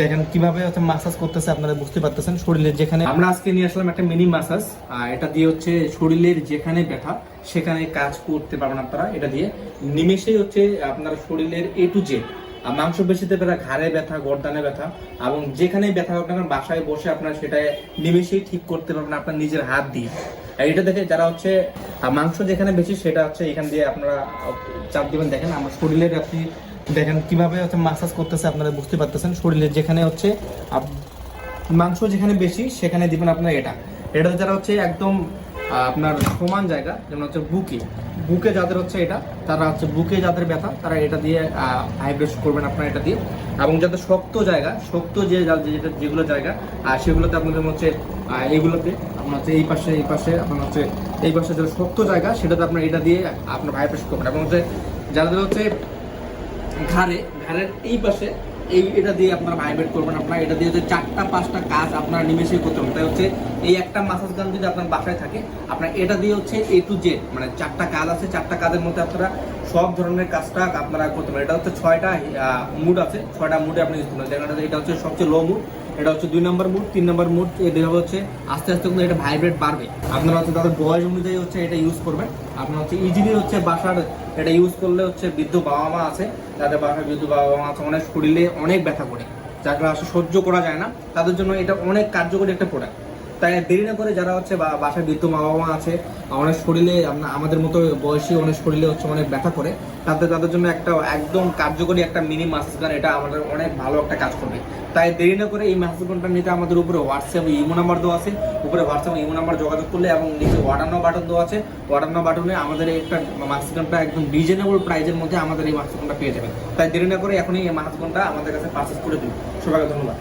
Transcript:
দেখেন কীভাবে হচ্ছে মাসাজ করতেছে আপনারা বুঝতে পারতেছেন শরীরের যেখানে আমরা আজকে নিয়ে আসলাম একটা মিনি মাসাজ এটা দিয়ে হচ্ছে শরীরের যেখানে ব্যথা, সেখানে কাজ করতে পারবেন আপনারা। এটা দিয়ে নিমেষেই হচ্ছে আপনার শরীরের এ টু ব্যথা, ঘাড়ে ব্যথা, গর্দানে ব্যথা, এবং যেখানে ব্যথা না বাসায় বসে আপনারা সেটা নিমেষেই ঠিক করতে পারবেন আপনার নিজের হাত দিয়ে। এটা দেখে যারা হচ্ছে মাংস যেখানে বেশি, সেটা হচ্ছে এখান দিয়ে আপনারা চাপ দিবেন। দেখেন আমার শরীরের আপনি দেখেন কীভাবে হচ্ছে মাসাজ করতেছে আপনারা বুঝতে পারতেছেন। শরীরের যেখানে হচ্ছে মাংস যেখানে বেশি, সেখানে দিবেন আপনার এটা। এটা যারা হচ্ছে একদম আপনার সমান জায়গা, যেমন হচ্ছে বুকে। বুকে যাদের হচ্ছে এটা, তারা হচ্ছে বুকে যাদের ব্যথা, তারা এটা দিয়ে হাইব্রেস করবেন আপনারা এটা দিয়ে। এবং যাদের শক্ত জায়গা, শক্ত যে যেটা- যেগুলো জায়গা আর সেগুলোতে আপনাদের হচ্ছে এইগুলোতে আপনার হচ্ছে এই পাশে এই পাশে, আপনার হচ্ছে এই পাশে যেটা শক্ত জায়গা, সেটাতে আপনার এটা দিয়ে আপনার হাইব্রেস করবেন। এবং হচ্ছে যাদের হচ্ছে ঘাড়ে, ঘাড়ের এই পাশে এই এটা দিয়ে আপনারা ভাইব্রেট করবেন। আপনারা এটা দিয়ে হচ্ছে চারটা, পাঁচটা কাজ আপনারা নিমেষেই করতে হবে তাই হচ্ছে এই একটা মাসাজ গান যদি আপনার বাসায় থাকে, আপনার এটা দিয়ে হচ্ছে এ টু জেড মানে চারটা কাজ আছে, চারটা কাজের মধ্যে আপনারা সব ধরনের কাজটা আপনারা করতে পারেন এটা হচ্ছে ছয়টা মুড আছে, ছয়টা মুডে আপনি ইউজ এটা- এটা হচ্ছে সবচেয়ে লো মুড এটা হচ্ছে দুই নম্বর মুড, তিন নম্বর মুড এভাবে হচ্ছে, আস্তে আস্তে কিন্তু এটা ভাইব্রেট বাড়বে। আপনারা হচ্ছে তাদের বয়স অনুযায়ী হচ্ছে এটা ইউজ করবেন। আপনার হচ্ছে ইজিলি হচ্ছে বাসার এটা ইউজ করলে হচ্ছে বৃদ্ধ বাবা মা আছে যাদের বাসার বৃদ্ধ বাবা মা আছে, অনেক শরীরে অনেক ব্যথা করে। যাকে আসলে সহ্য করা যায় না, তাদের জন্য এটা অনেক কার্যকরী একটা প্রোডাক্ট তাই দেরি না করে যারা হচ্ছে বাসায় বৃদ্ধ মা বাবা মা আছে অনেক শরীরে আমাদের মতো বয়সী অনেক শরীরে হচ্ছে অনেক ব্যথা করে তাদের তাদের জন্য একটা একদম কার্যকরী একটা মিনি গান এটা আমাদের অনেক ভালো একটা কাজ করবে। তাই দেরি না করে এই মেসেজ গানটা নিতে আমাদের উপরে হোয়াটসঅ্যাপ ইমো নাম্বার দেওয়া আছে। উপরে হোয়াটসঅ্যাপ ইমো নাম্বার যোগাযোগ করলে এবং নিচে নাও বাটন দেওয়া আছে। নাও বাটনে আমাদের একটা মাসিক গানটা একদম রিজনেবল প্রাইজের মধ্যে আমাদের এই মাসিক গানটা পেয়ে যাবেন। তাই দেরি না করে এখনই এই মাসিক গানটা আমাদের কাছে পারচেস করে দিন। সবাইকে ধন্যবাদ।